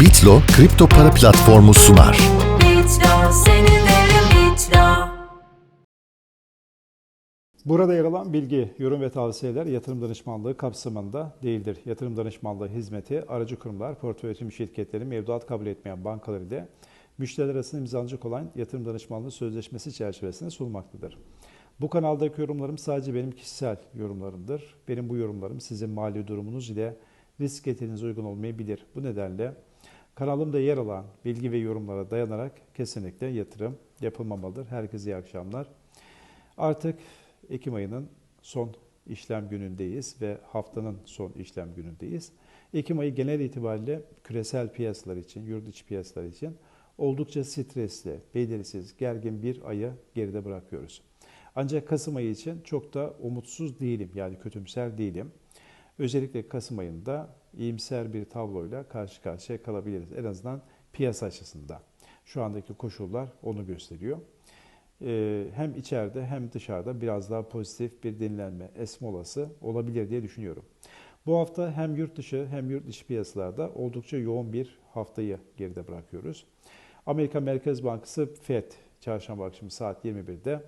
Bitlo kripto para platformu sunar. Burada yer alan bilgi, yorum ve tavsiyeler yatırım danışmanlığı kapsamında değildir. Yatırım danışmanlığı hizmeti aracı kurumlar, portföy yönetim şirketleri, mevduat kabul etmeyen bankalar ile müşteriler arasında imzalanacak olan yatırım danışmanlığı sözleşmesi çerçevesinde sunulmaktadır. Bu kanaldaki yorumlarım sadece benim kişisel yorumlarımdır. Benim bu yorumlarım sizin mali durumunuz ile risk getirinize uygun olmayabilir. Bu nedenle kanalımda yer alan bilgi ve yorumlara dayanarak kesinlikle yatırım yapılmamalıdır. Herkese iyi akşamlar. Artık Ekim ayının son işlem günündeyiz ve haftanın son işlem günündeyiz. Ekim ayı genel itibariyle küresel piyasalar için, yurt içi piyasalar için oldukça stresli, belirsiz, gergin bir ayı geride bırakıyoruz. Ancak Kasım ayı için çok da umutsuz değilim, yani kötümser değilim. Özellikle Kasım ayında iyimser bir tabloyla karşı karşıya kalabiliriz. En azından piyasa açısından. Şu andaki koşullar onu gösteriyor. Ee, hem içeride hem dışarıda biraz daha pozitif bir dinlenme, esme olası olabilir diye düşünüyorum. Bu hafta hem yurt dışı hem yurt dışı piyasalarda oldukça yoğun bir haftayı geride bırakıyoruz. Amerika Merkez Bankası FED çarşamba akşamı saat 21'de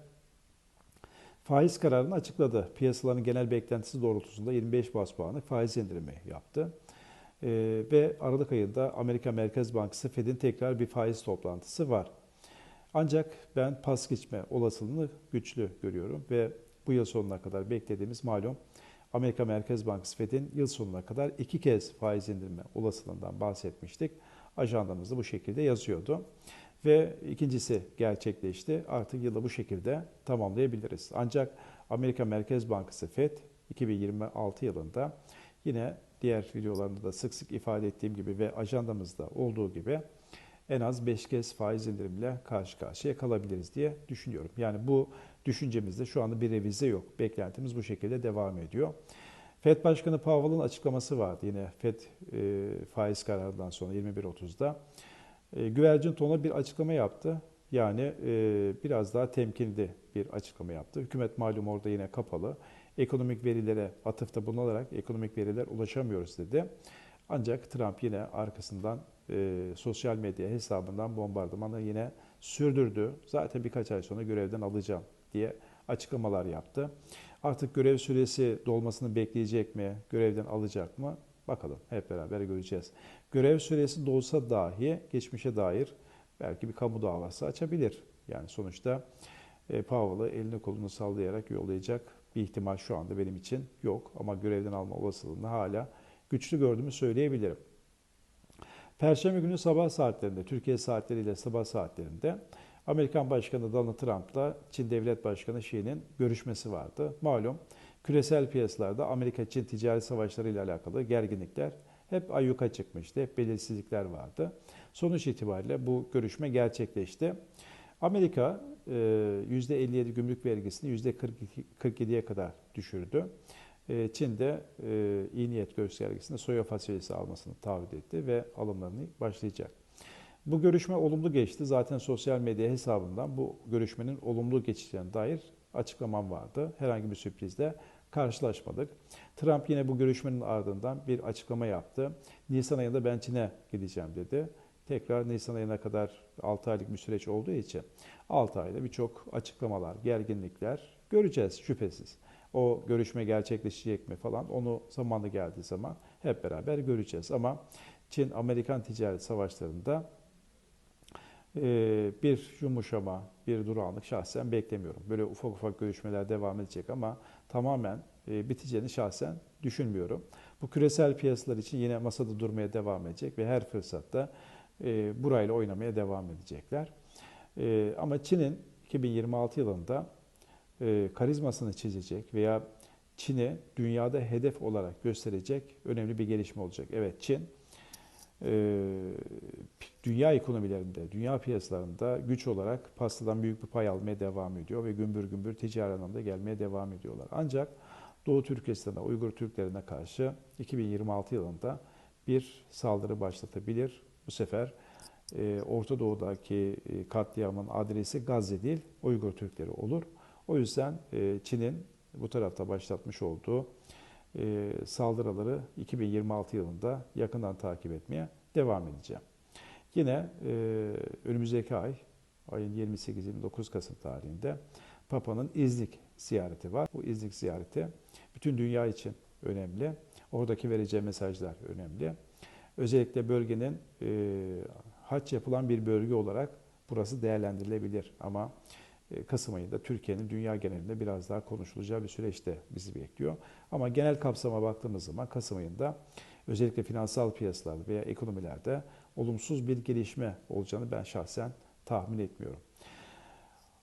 faiz kararını açıkladı. Piyasaların genel beklentisi doğrultusunda 25 bas puanlık faiz indirimi yaptı. Ee, ve Aralık ayında Amerika Merkez Bankası Fed'in tekrar bir faiz toplantısı var. Ancak ben pas geçme olasılığını güçlü görüyorum ve bu yıl sonuna kadar beklediğimiz malum Amerika Merkez Bankası Fed'in yıl sonuna kadar iki kez faiz indirme olasılığından bahsetmiştik. Ajandamızda bu şekilde yazıyordu. Ve ikincisi gerçekleşti. Artık yılı bu şekilde tamamlayabiliriz. Ancak Amerika Merkez Bankası Fed 2026 yılında yine diğer videolarında da sık sık ifade ettiğim gibi ve ajandamızda olduğu gibi en az 5 kez faiz indirimle karşı karşıya kalabiliriz diye düşünüyorum. Yani bu düşüncemizde şu anda bir revize yok. Beklentimiz bu şekilde devam ediyor. FED Başkanı Powell'ın açıklaması vardı yine FED e, faiz kararından sonra 21.30'da. E, güvercin tona bir açıklama yaptı. Yani e, biraz daha temkinli bir açıklama yaptı. Hükümet malum orada yine kapalı. Ekonomik verilere atıfta bulunarak ekonomik veriler ulaşamıyoruz dedi. Ancak Trump yine arkasından e, sosyal medya hesabından bombardımanı yine sürdürdü. Zaten birkaç ay sonra görevden alacağım diye açıklamalar yaptı. Artık görev süresi dolmasını bekleyecek mi, görevden alacak mı? Bakalım hep beraber göreceğiz. Görev süresi dolsa dahi geçmişe dair belki bir kamu davası açabilir. Yani sonuçta e, Powell'ı elini kolunu sallayarak yollayacak bir ihtimal şu anda benim için yok. Ama görevden alma olasılığını hala güçlü gördüğümü söyleyebilirim. Perşembe günü sabah saatlerinde, Türkiye saatleriyle sabah saatlerinde Amerikan Başkanı Donald Trump'la Çin Devlet Başkanı Xi'nin görüşmesi vardı. Malum küresel piyasalarda Amerika-Çin ticari savaşları ile alakalı gerginlikler hep ayyuka çıkmıştı, hep belirsizlikler vardı. Sonuç itibariyle bu görüşme gerçekleşti. Amerika %57 gümrük vergisini %47'ye kadar düşürdü. Çin de iyi niyet göstergesinde soya fasulyesi almasını taahhüt etti ve alımlarını başlayacak. Bu görüşme olumlu geçti. Zaten sosyal medya hesabından bu görüşmenin olumlu geçeceğine dair açıklamam vardı. Herhangi bir sürprizle karşılaşmadık. Trump yine bu görüşmenin ardından bir açıklama yaptı. Nisan ayında ben Çin'e gideceğim dedi. Tekrar Nisan ayına kadar 6 aylık bir süreç olduğu için 6 ayda birçok açıklamalar, gerginlikler göreceğiz şüphesiz. O görüşme gerçekleşecek mi falan onu zamanı geldiği zaman hep beraber göreceğiz. Ama Çin-Amerikan ticaret savaşlarında bir yumuşama, bir durağanlık şahsen beklemiyorum. Böyle ufak ufak görüşmeler devam edecek ama tamamen biteceğini şahsen düşünmüyorum. Bu küresel piyasalar için yine masada durmaya devam edecek ve her fırsatta burayla oynamaya devam edecekler. Ama Çin'in 2026 yılında karizmasını çizecek veya Çin'i dünyada hedef olarak gösterecek önemli bir gelişme olacak. Evet Çin dünya ekonomilerinde, dünya piyasalarında güç olarak pastadan büyük bir pay almaya devam ediyor ve gümbür gümbür ticari anlamda gelmeye devam ediyorlar. Ancak Doğu Türkistan'a, Uygur Türklerine karşı 2026 yılında bir saldırı başlatabilir. Bu sefer Orta Doğu'daki katliamın adresi Gazze değil, Uygur Türkleri olur. O yüzden Çin'in bu tarafta başlatmış olduğu e, saldırıları 2026 yılında yakından takip etmeye devam edeceğim. Yine e, önümüzdeki ay, ayın 28-29 Kasım tarihinde Papa'nın İznik ziyareti var. Bu İznik ziyareti bütün dünya için önemli. Oradaki vereceği mesajlar önemli. Özellikle bölgenin e, haç yapılan bir bölge olarak burası değerlendirilebilir. Ama Kasım ayında Türkiye'nin dünya genelinde biraz daha konuşulacağı bir süreçte bizi bekliyor. Ama genel kapsama baktığımız zaman Kasım ayında özellikle finansal piyasalarda veya ekonomilerde olumsuz bir gelişme olacağını ben şahsen tahmin etmiyorum.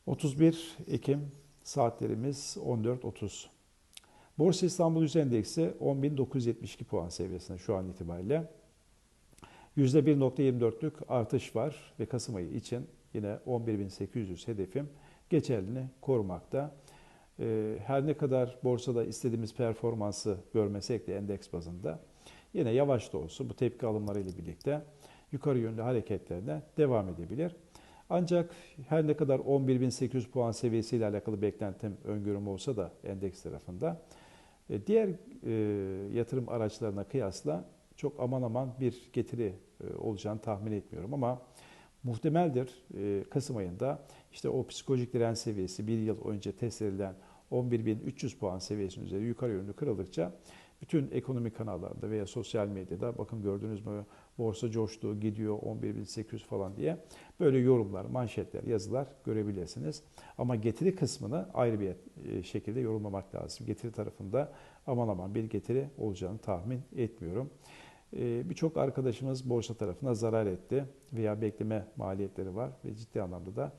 31 Ekim saatlerimiz 14.30. Borsa İstanbul Yüz Endeksi 10.972 puan seviyesinde şu an itibariyle. %1.24'lük artış var ve Kasım ayı için yine 11.800 hedefim geçerliliğini korumakta. Ee, Her ne kadar borsada istediğimiz performansı görmesek de endeks bazında yine yavaş da olsa bu tepki alımları ile birlikte yukarı yönlü hareketlerine devam edebilir. Ancak her ne kadar 11.800 puan seviyesiyle alakalı beklentim öngörüm olsa da endeks tarafında e, diğer e, yatırım araçlarına kıyasla çok aman aman bir getiri e, olacağını tahmin etmiyorum ama muhtemeldir e, Kasım ayında işte o psikolojik direnç seviyesi bir yıl önce test edilen 11.300 puan seviyesinin üzeri yukarı yönlü kırıldıkça bütün ekonomik kanallarda veya sosyal medyada bakın gördünüz mü borsa coştu gidiyor 11.800 falan diye böyle yorumlar, manşetler, yazılar görebilirsiniz. Ama getiri kısmını ayrı bir e, şekilde yorumlamak lazım. Getiri tarafında aman aman bir getiri olacağını tahmin etmiyorum. Ee, Birçok arkadaşımız borsa tarafına zarar etti veya bekleme maliyetleri var ve ciddi anlamda da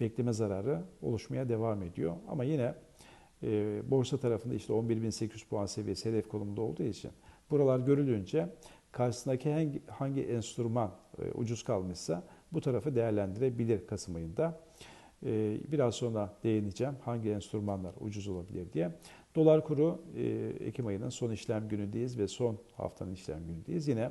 bekleme zararı oluşmaya devam ediyor. Ama yine e, borsa tarafında işte 11.800 puan seviyesi hedef konumunda olduğu için buralar görülünce karşısındaki hangi, hangi enstrüman e, ucuz kalmışsa bu tarafı değerlendirebilir Kasım ayında. E, Biraz sonra değineceğim hangi enstrümanlar ucuz olabilir diye. Dolar kuru e, Ekim ayının son işlem günündeyiz ve son haftanın işlem günündeyiz. Yine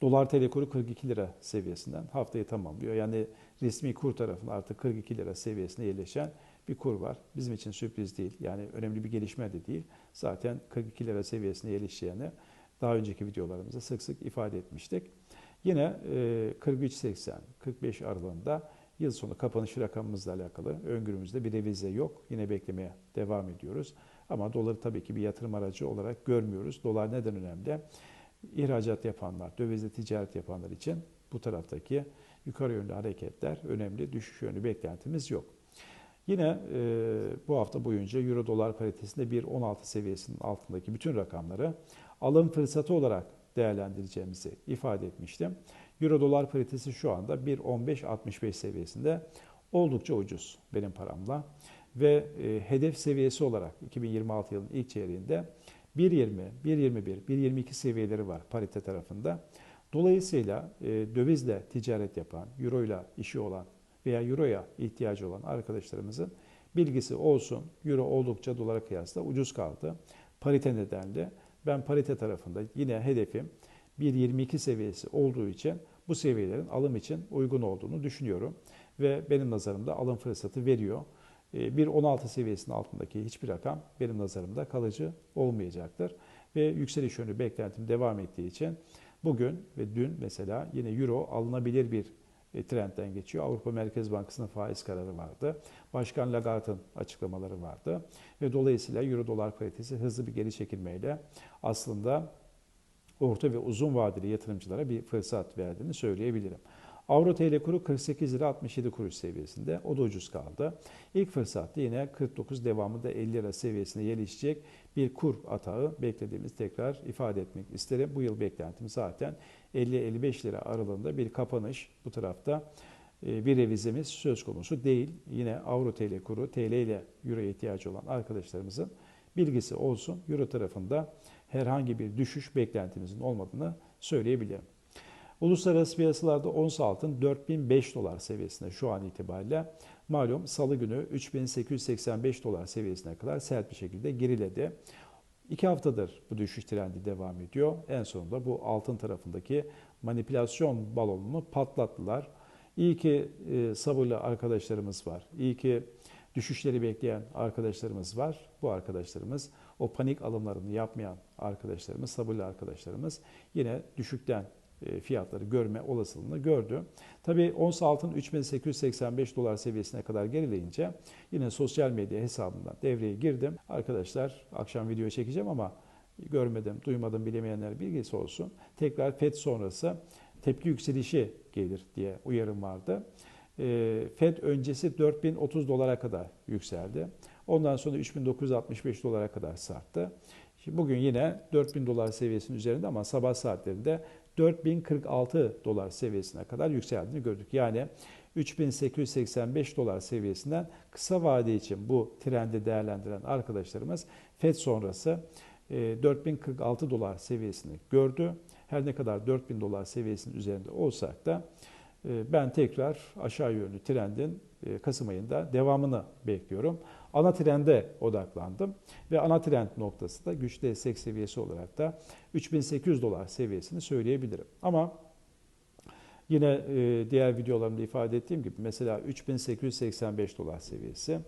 dolar TL kuru 42 lira seviyesinden haftayı tamamlıyor. Yani resmi kur tarafında artık 42 lira seviyesine yerleşen bir kur var. Bizim için sürpriz değil. Yani önemli bir gelişme de değil. Zaten 42 lira seviyesine yerleşeceğini daha önceki videolarımızda sık sık ifade etmiştik. Yine e, 43.80-45 aralığında Yıl sonu kapanış rakamımızla alakalı öngörümüzde bir revize yok. Yine beklemeye devam ediyoruz. Ama doları tabii ki bir yatırım aracı olarak görmüyoruz. Dolar neden önemli? İhracat yapanlar, dövizle ticaret yapanlar için bu taraftaki yukarı yönlü hareketler önemli. Düşüş yönlü beklentimiz yok. Yine e, bu hafta boyunca Euro dolar paritesinde 1.16 seviyesinin altındaki bütün rakamları alım fırsatı olarak değerlendireceğimizi ifade etmiştim. Euro dolar paritesi şu anda 1.15.65 seviyesinde oldukça ucuz benim paramla. Ve e, hedef seviyesi olarak 2026 yılının ilk çeyreğinde 1.20, 1.21, 1.22 seviyeleri var parite tarafında. Dolayısıyla e, dövizle ticaret yapan, euro ile işi olan veya euroya ihtiyacı olan arkadaşlarımızın bilgisi olsun. Euro oldukça dolara kıyasla ucuz kaldı. Parite nedenle ben parite tarafında yine hedefim 1.22 seviyesi olduğu için bu seviyelerin alım için uygun olduğunu düşünüyorum. Ve benim nazarımda alım fırsatı veriyor. 1.16 Ee, seviyesinin altındaki hiçbir rakam benim nazarımda kalıcı olmayacaktır. Ve yükseliş yönlü beklentim devam ettiği için bugün ve dün mesela yine Euro alınabilir bir e, trendten geçiyor. Avrupa Merkez Bankası'nın faiz kararı vardı. Başkan Lagarde'ın açıklamaları vardı. Ve dolayısıyla Euro dolar paritesi hızlı bir geri çekilmeyle aslında orta ve uzun vadeli yatırımcılara bir fırsat verdiğini söyleyebilirim. Avro TL kuru 48 lira 67 kuruş seviyesinde. O da ucuz kaldı. İlk fırsatta yine 49 devamında 50 lira seviyesine gelişecek bir kur atağı beklediğimiz tekrar ifade etmek isterim. Bu yıl beklentim zaten 50-55 lira aralığında bir kapanış bu tarafta e, bir revizemiz söz konusu değil. Yine Avro TL kuru TL ile Euro'ya ihtiyacı olan arkadaşlarımızın bilgisi olsun. Euro tarafında herhangi bir düşüş beklentimizin olmadığını söyleyebilirim. Uluslararası piyasalarda ons altın 4005 dolar seviyesinde şu an itibariyle malum salı günü 3885 dolar seviyesine kadar sert bir şekilde geriledi. İki haftadır bu düşüş trendi devam ediyor. En sonunda bu altın tarafındaki manipülasyon balonunu patlattılar. İyi ki e, sabırlı arkadaşlarımız var. İyi ki düşüşleri bekleyen arkadaşlarımız var. Bu arkadaşlarımız o panik alımlarını yapmayan arkadaşlarımız, sabırlı arkadaşlarımız yine düşükten e, fiyatları görme olasılığını gördü. Tabii ons altın 3885 dolar seviyesine kadar gerileyince yine sosyal medya hesabından devreye girdim. Arkadaşlar akşam video çekeceğim ama görmedim, duymadım bilemeyenler bilgisi olsun. Tekrar FED sonrası tepki yükselişi gelir diye uyarım vardı. E, FED öncesi 4030 dolara kadar yükseldi. Ondan sonra 3965 dolara kadar sarktı. Şimdi bugün yine 4000 dolar seviyesinin üzerinde ama sabah saatlerinde 4046 dolar seviyesine kadar yükseldiğini gördük. Yani 3885 dolar seviyesinden kısa vade için bu trendi değerlendiren arkadaşlarımız FED sonrası e, 4046 dolar seviyesini gördü. Her ne kadar 4000 dolar seviyesinin üzerinde olsak da e, ben tekrar aşağı yönlü trendin e, Kasım ayında devamını bekliyorum. Ana trende odaklandım ve ana trend noktası da güç destek seviyesi olarak da 3800 dolar seviyesini söyleyebilirim. Ama yine e, diğer videolarımda ifade ettiğim gibi mesela 3885 dolar seviyesi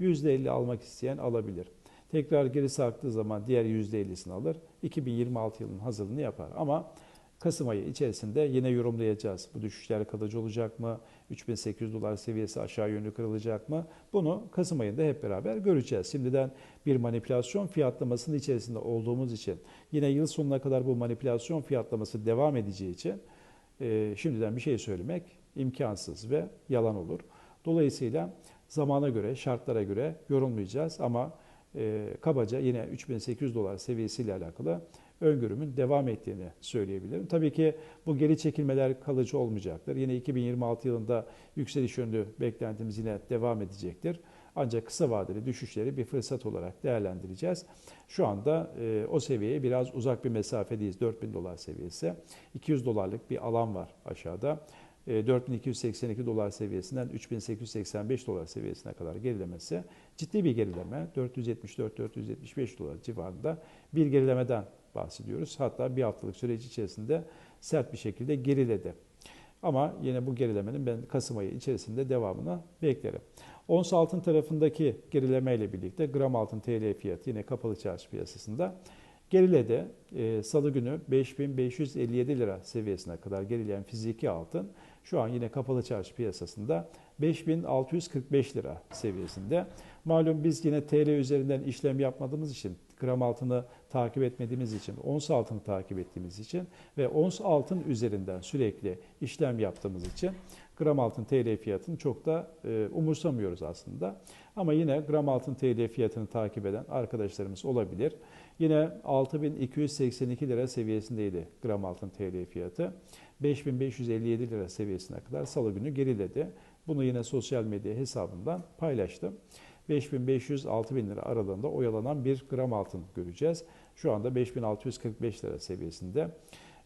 %50 almak isteyen alabilir. Tekrar geri sarktığı zaman diğer %50'sini alır. 2026 yılının hazırlığını yapar. Ama Kasım ayı içerisinde yine yorumlayacağız. Bu düşüşler kalıcı olacak mı? 3800 dolar seviyesi aşağı yönlü kırılacak mı? Bunu Kasım ayında hep beraber göreceğiz. Şimdiden bir manipülasyon fiyatlamasının içerisinde olduğumuz için yine yıl sonuna kadar bu manipülasyon fiyatlaması devam edeceği için e, şimdiden bir şey söylemek imkansız ve yalan olur. Dolayısıyla zamana göre, şartlara göre yorumlayacağız ama e, kabaca yine 3800 dolar seviyesiyle alakalı öngörümün devam ettiğini söyleyebilirim. Tabii ki bu geri çekilmeler kalıcı olmayacaktır. Yine 2026 yılında yükseliş yönlü beklentimiz yine devam edecektir. Ancak kısa vadeli düşüşleri bir fırsat olarak değerlendireceğiz. Şu anda e, o seviyeye biraz uzak bir mesafedeyiz. 4000 dolar seviyesi. 200 dolarlık bir alan var aşağıda. 4282 dolar seviyesinden 3885 dolar seviyesine kadar gerilemesi ciddi bir gerileme. 474-475 dolar civarında bir gerilemeden bahsediyoruz. Hatta bir haftalık süreç içerisinde sert bir şekilde geriledi. Ama yine bu gerilemenin ben Kasım ayı içerisinde devamını beklerim. Ons altın tarafındaki gerileme ile birlikte gram altın TL fiyatı yine kapalı çarşı piyasasında geriledi. Ee, Salı günü 5557 lira seviyesine kadar gerileyen fiziki altın şu an yine kapalı çarşı piyasasında 5645 lira seviyesinde. Malum biz yine TL üzerinden işlem yapmadığımız için gram altını takip etmediğimiz için, ons altını takip ettiğimiz için ve ons altın üzerinden sürekli işlem yaptığımız için gram altın TL fiyatını çok da e, umursamıyoruz aslında. Ama yine gram altın TL fiyatını takip eden arkadaşlarımız olabilir. Yine 6282 lira seviyesindeydi gram altın TL fiyatı. 5557 lira seviyesine kadar salı günü geriledi. Bunu yine sosyal medya hesabından paylaştım. 5500-6000 lira aralığında oyalanan bir gram altın göreceğiz. Şu anda 5645 lira seviyesinde.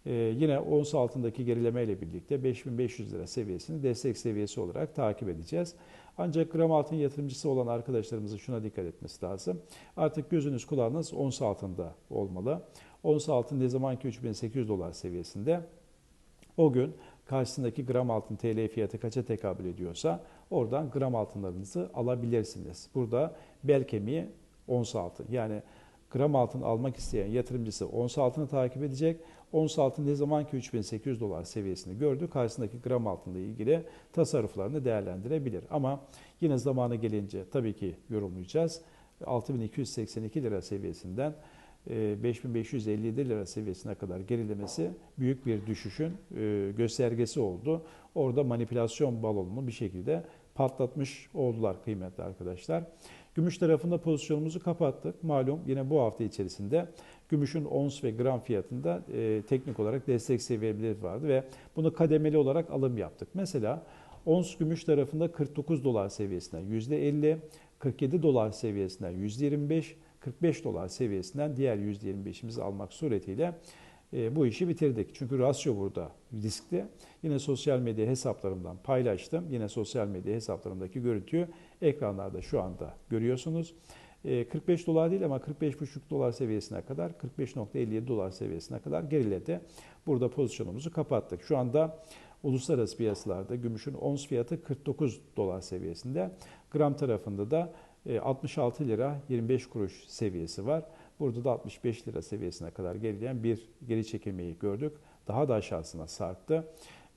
Ee, yine ons altındaki gerileme ile birlikte 5500 lira seviyesini destek seviyesi olarak takip edeceğiz. Ancak gram altın yatırımcısı olan arkadaşlarımızın şuna dikkat etmesi lazım. Artık gözünüz kulağınız ons altında olmalı. Ons altın ne zaman ki 3800 dolar seviyesinde o gün karşısındaki gram altın TL fiyatı kaça tekabül ediyorsa oradan gram altınlarınızı alabilirsiniz. Burada bel kemiği ons altın. Yani gram altın almak isteyen yatırımcısı ons altını takip edecek. Ons altın ne zaman ki 3800 dolar seviyesini gördü karşısındaki gram altınla ilgili tasarruflarını değerlendirebilir. Ama yine zamanı gelince tabii ki yorumlayacağız. 6282 lira seviyesinden 5557 e, lira seviyesine kadar gerilemesi büyük bir düşüşün e, göstergesi oldu. Orada manipülasyon balonunu bir şekilde patlatmış oldular kıymetli arkadaşlar. Gümüş tarafında pozisyonumuzu kapattık. Malum yine bu hafta içerisinde gümüşün ons ve gram fiyatında e, teknik olarak destek seviyeleri vardı ve bunu kademeli olarak alım yaptık. Mesela ons gümüş tarafında 49 dolar seviyesinden %50, 47 dolar seviyesinden %25, 45 dolar seviyesinden diğer %25'imizi almak suretiyle e, bu işi bitirdik. Çünkü rasyo burada riskli. Yine sosyal medya hesaplarımdan paylaştım. Yine sosyal medya hesaplarımdaki görüntüyü ekranlarda şu anda görüyorsunuz. 45 e, dolar değil ama 45,5 dolar seviyesine kadar 45.57 dolar seviyesine kadar geriledi. Burada pozisyonumuzu kapattık. Şu anda uluslararası piyasalarda gümüşün ons fiyatı 49 dolar seviyesinde. Gram tarafında da 66 e, lira 25 kuruş seviyesi var. Burada da 65 lira seviyesine kadar gerileyen bir geri çekilmeyi gördük. Daha da aşağısına sarktı.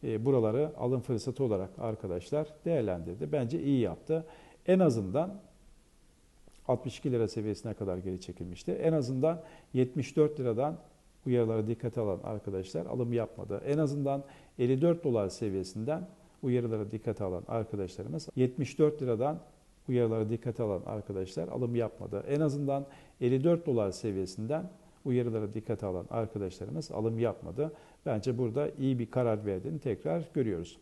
E, buraları alım fırsatı olarak arkadaşlar değerlendirdi. Bence iyi yaptı. En azından 62 lira seviyesine kadar geri çekilmişti. En azından 74 liradan uyarılara dikkate alan arkadaşlar alım yapmadı. En azından 54 dolar seviyesinden uyarılara dikkate alan arkadaşlarımız 74 liradan uyarılara dikkate alan arkadaşlar alım yapmadı. En azından 54 dolar seviyesinden uyarılara dikkate alan arkadaşlarımız alım yapmadı. Bence burada iyi bir karar verdiğini tekrar görüyoruz.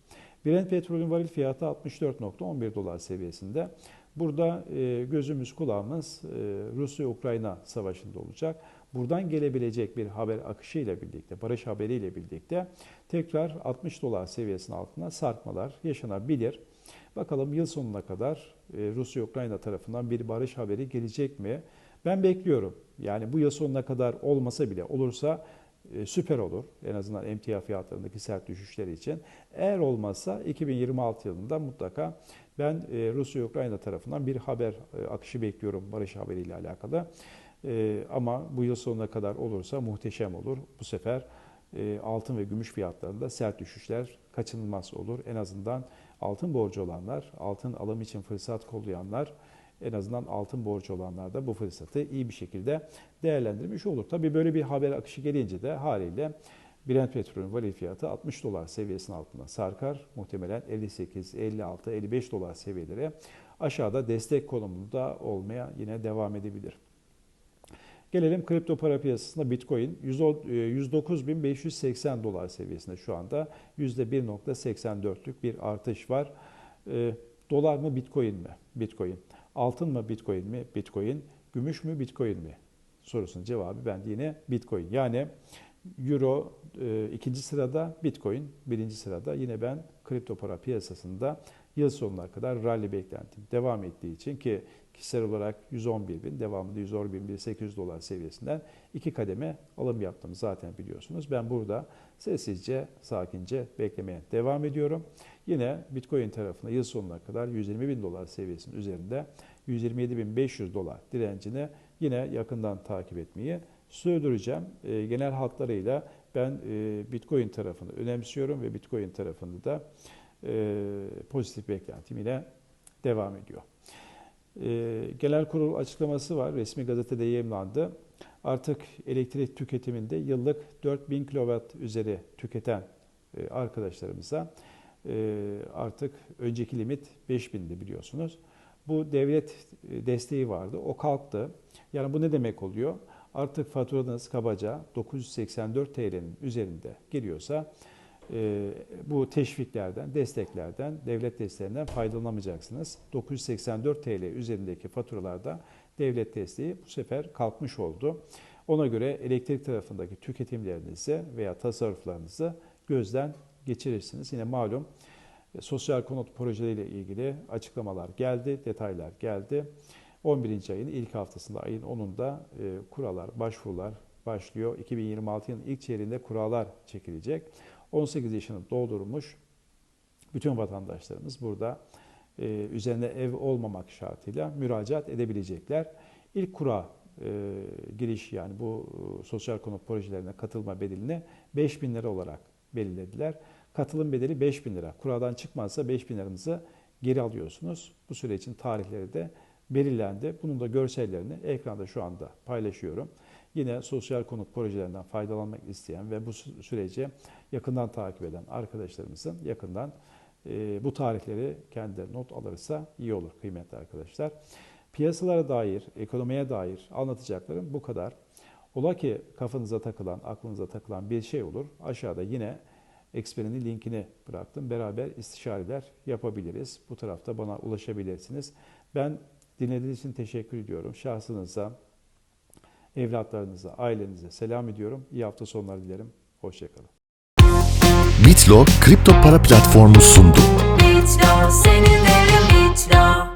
Brent petrolün varil fiyatı 64.11 dolar seviyesinde. Burada e, gözümüz kulağımız e, Rusya-Ukrayna savaşında olacak. Buradan gelebilecek bir haber akışı ile birlikte, barış haberiyle birlikte tekrar 60 dolar seviyesinin altına sarkmalar yaşanabilir. Bakalım yıl sonuna kadar e, Rusya-Ukrayna tarafından bir barış haberi gelecek mi? Ben bekliyorum. Yani bu yıl sonuna kadar olmasa bile olursa e, süper olur. En azından emtia fiyatlarındaki sert düşüşleri için. Eğer olmazsa 2026 yılında mutlaka ben e, Rusya-Ukrayna tarafından bir haber akışı bekliyorum barış haberiyle alakalı. Ama bu yıl sonuna kadar olursa muhteşem olur. Bu sefer altın ve gümüş fiyatlarında sert düşüşler kaçınılmaz olur. En azından altın borcu olanlar, altın alım için fırsat kollayanlar, en azından altın borcu olanlar da bu fırsatı iyi bir şekilde değerlendirmiş olur. Tabii böyle bir haber akışı gelince de haliyle Brent petrolün varil fiyatı 60 dolar seviyesinin altına sarkar. Muhtemelen 58, 56, 55 dolar seviyeleri aşağıda destek konumunda olmaya yine devam edebilir. Gelelim kripto para piyasasında Bitcoin 109.580 dolar seviyesinde şu anda %1.84'lük bir artış var. E, Dolar mı Bitcoin mi? Bitcoin. Altın mı Bitcoin mi? Bitcoin. Gümüş mü Bitcoin mi? Sorusunun cevabı bende yine Bitcoin. Yani Euro e, ikinci sırada, Bitcoin birinci sırada. Yine ben kripto para piyasasında yıl sonuna kadar rally beklentim devam ettiği için ki kişisel olarak 111 bin, devamında 111 bin 800 dolar seviyesinden iki kademe alım yaptım zaten biliyorsunuz. Ben burada sessizce, sakince beklemeye devam ediyorum. Yine Bitcoin tarafında yıl sonuna kadar 120 bin dolar seviyesinin üzerinde 127 bin 500 dolar direncini yine yakından takip etmeyi sürdüreceğim. E, genel hatlarıyla ben e, Bitcoin tarafını önemsiyorum ve Bitcoin tarafında da e, pozitif beklentim yine devam ediyor. E, genel kurul açıklaması var. Resmi gazetede yayımlandı. Artık elektrik tüketiminde yıllık 4000 kW üzeri tüketen e, arkadaşlarımıza e, artık önceki limit 5000'di biliyorsunuz. Bu devlet e, desteği vardı. O kalktı. Yani bu ne demek oluyor? Artık faturanız kabaca 984 TL'nin üzerinde geliyorsa e, bu teşviklerden, desteklerden, devlet desteğinden faydalanamayacaksınız. 984 TL üzerindeki faturalarda devlet desteği bu sefer kalkmış oldu. Ona göre elektrik tarafındaki tüketimlerinizi veya tasarruflarınızı gözden geçirirsiniz. Yine malum e, sosyal konut projeleriyle ilgili açıklamalar geldi, detaylar geldi. 11. ayın ilk haftasında ayın 10'unda e, kurallar, başvurular başlıyor. 2026 yılının ilk çeyreğinde kurallar çekilecek. 18 yaşını doldurmuş bütün vatandaşlarımız burada e, üzerine ev olmamak şartıyla müracaat edebilecekler. İlk kura e, giriş yani bu e, sosyal konut projelerine katılma bedelini 5 bin lira olarak belirlediler. Katılım bedeli 5 bin lira. Kuradan çıkmazsa 5 bin liranızı geri alıyorsunuz. Bu süre için tarihleri de belirlendi. Bunun da görsellerini ekranda şu anda paylaşıyorum. Yine sosyal konut projelerinden faydalanmak isteyen ve bu süreci yakından takip eden arkadaşlarımızın yakından e, bu tarihleri kendileri not alırsa iyi olur kıymetli arkadaşlar. Piyasalara dair, ekonomiye dair anlatacaklarım bu kadar. Ola ki kafanıza takılan, aklınıza takılan bir şey olur. Aşağıda yine Expert'in linkini bıraktım. Beraber istişareler yapabiliriz. Bu tarafta bana ulaşabilirsiniz. Ben dinlediğiniz için teşekkür ediyorum. Şahsınıza, evlatlarınıza, ailenize selam ediyorum. İyi hafta sonları dilerim. Hoşçakalın. Bitlo kripto para platformu sundu. Bitlo seni derim Bitlo